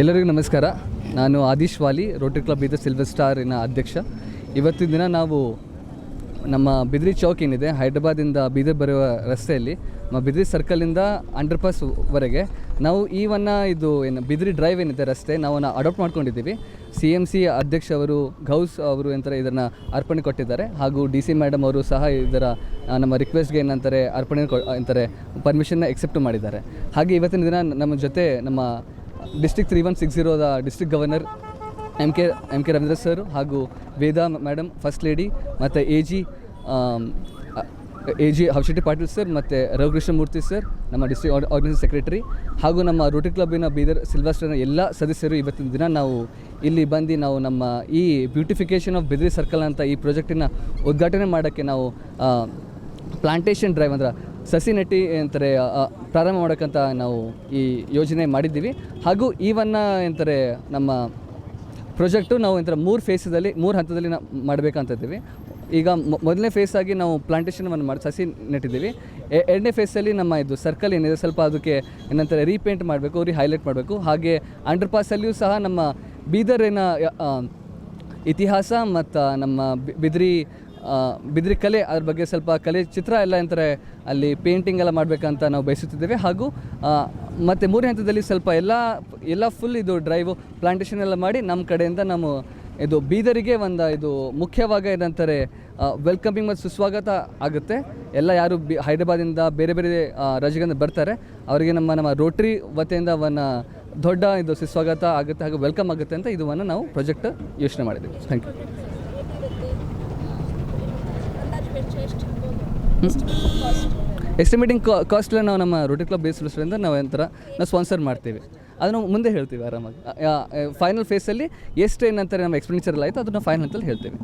ಎಲ್ಲರಿಗೂ ನಮಸ್ಕಾರ. ನಾನು ಆದೀಶ್ ವಾಲಿ ರೋಟರಿ ಕ್ಲಬ್ ಇದು ಸಿಲ್ವರ್ ಸ್ಟಾರಿನ ಅಧ್ಯಕ್ಷ. ಇವತ್ತಿನ ದಿನ ನಾವು ನಮ್ಮ ಬಿದ್ರಿ ಚೌಕ್ ಏನಿದೆ ಹೈದ್ರಾಬಾದಿಂದ ಬೀದರ್ ಬರುವ ರಸ್ತೆಯಲ್ಲಿ, ನಮ್ಮ ಬಿದ್ರಿ ಸರ್ಕಲಿಂದ ಅಂಡರ್ ಪಾಸ್ವರೆಗೆ ನಾವು ಈ ಒನ್ನ ಇದು ಏನು, ಬಿದ್ರಿ ಡ್ರೈವ್ ಏನಿದೆ ರಸ್ತೆ ನಾವು ಅಡಾಪ್ಟ್ ಮಾಡ್ಕೊಂಡಿದ್ದೀವಿ. ಸಿ ಎಂ ಸಿ ಅಧ್ಯಕ್ಷ ಅವರು, ಗೌಸ್ ಅವರು ಏನಂತಾರೆ ಇದನ್ನು ಅರ್ಪಣೆ ಕೊಟ್ಟಿದ್ದಾರೆ. ಹಾಗೂ ಡಿ ಸಿ ಮೇಡಮ್ ಅವರು ಸಹ ಇದರ ನಮ್ಮ ರಿಕ್ವೆಸ್ಟ್ಗೆ ಏನಂತಾರೆ, ಅರ್ಪಣೆ ಕೊ ಅಂತಾರೆ ಪರ್ಮಿಷನ್ನ ಎಕ್ಸೆಪ್ಟ್ ಮಾಡಿದ್ದಾರೆ. ಹಾಗೆ ಇವತ್ತಿನ ದಿನ ನಮ್ಮ ಜೊತೆ ನಮ್ಮ district three one six ಜೀರೋದ district governor M K M K Ravindra sir ಹಾಗೂ ವೇದಾ ಮೇಡಮ್ ಫಸ್ಟ್ ಲೇಡಿ ಮತ್ತು A G A G Habshetti Patil sir ಮತ್ತು ರಘುಕೃಷ್ಣ ಮೂರ್ತಿ ಸರ್ ನಮ್ಮ ಡಿಸ್ಟ್ರಿಕ್ಟ್ ಆರ್ಗನೈಸೇಷನ್ ಸೆಕ್ರೆಟರಿ ಹಾಗೂ ನಮ್ಮ ರೋಟರಿ ಕ್ಲಬ್ಬಿನ ಬೀದರ್ ಸಿಲ್ವಾಸ್ಟರ್ನ ಎಲ್ಲ ಸದಸ್ಯರು ಇವತ್ತಿನ ದಿನ ನಾವು ಇಲ್ಲಿ ಬಂದು ನಾವು ನಮ್ಮ ಈ ಬ್ಯೂಟಿಫಿಕೇಷನ್ ಆಫ್ ಬಿದ್ರಿ ಸರ್ಕಲ್ ಅಂತ ಈ ಪ್ರಾಜೆಕ್ಟಿನ ಉದ್ಘಾಟನೆ ಮಾಡೋಕ್ಕೆ ನಾವು ಪ್ಲಾಂಟೇಷನ್ ಡ್ರೈವ್ ಅಂದ್ರೆ ಸಸಿ ನೆಟ್ಟಿ ಎಂತಾರೆ ಪ್ರಾರಂಭ ಮಾಡೋಕ್ಕಂತ ನಾವು ಈ ಯೋಜನೆ ಮಾಡಿದ್ದೀವಿ. ಹಾಗೂ ಈವನ್ನ ಎಂತಾರೆ, ನಮ್ಮ ಪ್ರೊಜೆಕ್ಟು ನಾವು ಎಂತರ ಮೂರು ಫೇಸದಲ್ಲಿ ಮೂರು ಹಂತದಲ್ಲಿ ನಾವು ಮಾಡಬೇಕಂತ ಇದ್ದೀವಿ. ಈಗ ಮೊದಲನೇ ಫೇಸ್ ಆಗಿ ನಾವು ಪ್ಲಾಂಟೇಷನವನ್ನು ಮಾಡಿ, ಸಸಿ ನೆಟ್ಟಿದ್ದೀವಿ. ಎರಡನೇ ಫೇಸಲ್ಲಿ ನಮ್ಮ ಇದು ಸರ್ಕಲ್ ಏನಿದೆ, ಸ್ವಲ್ಪ ಅದಕ್ಕೆ ಏನಂತಾರೆ, ರೀಪೇಂಟ್ ಮಾಡಬೇಕು ರೀ ಹೈಲೈಟ್ ಮಾಡಬೇಕು. ಹಾಗೆ ಅಂಡರ್ ಪಾಸಲ್ಲಿಯೂ ಸಹ ನಮ್ಮ ಬೀದರಿನ ಇತಿಹಾಸ ಮತ್ತು ನಮ್ಮ ಬಿದ್ರಿ ಬಿದ್ರಿ ಕಲೆ, ಅದ್ರ ಬಗ್ಗೆ ಸ್ವಲ್ಪ ಕಲೆ ಚಿತ್ರ ಎಲ್ಲ ಅಂತಾರೆ ಅಲ್ಲಿ ಪೇಂಟಿಂಗ್ ಎಲ್ಲ ಮಾಡಬೇಕಂತ ನಾವು ಬಯಸುತ್ತಿದ್ದೇವೆ. ಹಾಗೂ ಮತ್ತು ಮೂರನೇ ಹಂತದಲ್ಲಿ ಸ್ವಲ್ಪ ಎಲ್ಲ ಎಲ್ಲ ಫುಲ್ ಇದು ಡ್ರೈವು ಪ್ಲಾಂಟೇಷನ್ ಎಲ್ಲ ಮಾಡಿ ನಮ್ಮ ಕಡೆಯಿಂದ ನಾವು ಇದು ಬೀದರಿಗೆ ಒಂದು ಇದು ಮುಖ್ಯವಾಗ ಏನಂತಾರೆ ವೆಲ್ಕಮಿಂಗ್ ಮತ್ತು ಸುಸ್ವಾಗತ ಆಗುತ್ತೆ. ಎಲ್ಲ ಯಾರು ಬಿ, ಹೈದರಾಬಾದಿಂದ ಬೇರೆ ಬೇರೆ ರಾಜ್ಯಗಳಿಂದ ಬರ್ತಾರೆ. ಅವರಿಗೆ ನಮ್ಮ ನಮ್ಮ ರೋಟ್ರಿ ವತಿಯಿಂದ ಅವನ್ನ ದೊಡ್ಡ ಇದು ಸುಸ್ವಾಗತ ಆಗುತ್ತೆ ಹಾಗೂ ವೆಲ್ಕಮ್ ಆಗುತ್ತೆ ಅಂತ ಇದನ್ನು ನಾವು ಪ್ರಾಜೆಕ್ಟ್ ಯೋಚನೆ ಮಾಡಿದ್ದೀವಿ. ಥ್ಯಾಂಕ್ ಯು ಕಾಸ್ಟ್ ಎಸ್ಟಿಮೇಟಿಂಗ್ ಕಾಸ್ಟ್ಲ ನಾವು ನಮ್ಮ ರೋಟಿ ಕ್ಲಬ್ ಬೇಸ್ಡ್ರಿಂದ ನಾವು ಒಂಥರ ನಾವು ಸ್ಪಾನ್ಸರ್ ಮಾಡ್ತೀವಿ. ಅದನ್ನು ಮುಂದೆ ಹೇಳ್ತೀವಿ ಆರಾಮಾಗಿ. ಫೈನಲ್ ಫೇಸಲ್ಲಿ ಎಷ್ಟು ಏನಂತಾರೆ ನಮ್ಮ ಎಕ್ಸ್ಪೆಂಡಿಚರ್ ಎಲ್ಲ ಆಯಿತು ಅದನ್ನು ಫೈನಲ್ ಅಂತಲ್ಲಿ ಹೇಳ್ತೀವಿ.